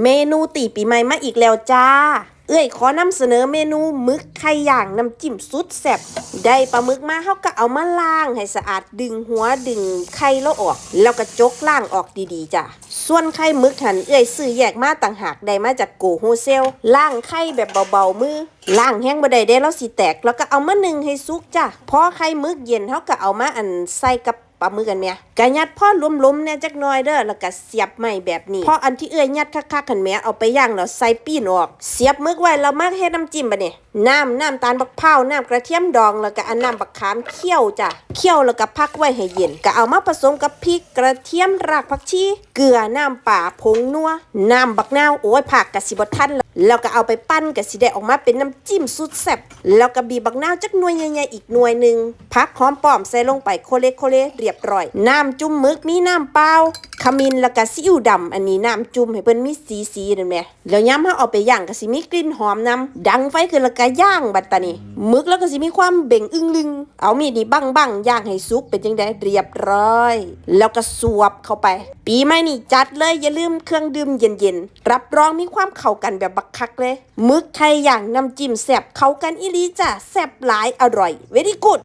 เมนูตีปีใหม่มาอีกแล้วจ้า เอ้ยขอนำเสนอเมนูหมึกไข่ย่างน้ำจิ้มสุดแซ่บได้ปลาหมึกมาเฮาก็เอามาล้างให้สะอาดดึงหัวดึงไข่แล้วออก แล้วก็จกล่างออกดีๆจ้ะส่วนไข่หมึกหันเอ้ยซื้อแยกมาต่างหากได้มาจากโกโฮเซลล่างไข่แบบเบาๆมือล่างแห้งบ่ได้เด้แล้วสิแตก แล้วก็เอามานึ่งให้สุกจ้ะพอไข่หมึกเย็นเฮาก็เอามาอันใส่กับ ปาหมึกกันเมียกะยัดพ่อล้มๆแน่จักหน่อยเด้อแล้วก็เสียบไม้แบบนี้พออันที่เอื้อยยัดคักๆขันแม่เอาไปย่างแล้วใส่ปีนออก เสียบมึกไว้แล้วมาเฮ็ดน้ำจิ้มบัดนี้น้ำน้ำตาลบักพร้าน้ำกระเทียมดองแล้วก็อันน้ำบักขามเคี่ยวจ้ะเคี่ยวแล้วก็พักไว้ให้เย็นก็เอามาผสมกับพริกกระเทียมรากผักชีเกลือน้ำป่าผงนัวน้ำบักนาวโอ้ยผักกะสิบ่ทันแล้วก็เอาไปปั้นก็สิได้ออกมาเป็นน้ำจิ้มสุดแซ่บแล้วก็บีบบักนาวจักหน่วยใหญ่ๆอีกหน่วยหนึง พักหอมป้อมใส่ลงไปโคเลโคเลเรียบร้อย น้ำจุ่มมึกมีน้ำเปล่าขมิ้นแล้วก็ซีอิ๊วดำอันนี้น้ำจุ่มให้เพิ่นมีสีสีนั่นแหมแล้วย้ำเฮาเอาไปย่างก็สิมีกลิ่นหอมนํดังไฟขึ้นแล้วก็ย่างบัดตานี้หมึกแล้วก็สิมีความเบ่งอึ้งลึง เอามีดนี่บังบังย่างให้สุกเป็นจังไดเรียบร้อย แล้วก็สวบเข้าไป ปีใหม่นี่จัดเลยอย่าลืมเครื่องดื่มเย็นๆรับรองมีความเข้ากันแบบบักคักเลยมึกไข่ย่างน้ำจิ้มแซ่บเข้ากันอีหลีจ้ะแซ่บหลายอร่อย very good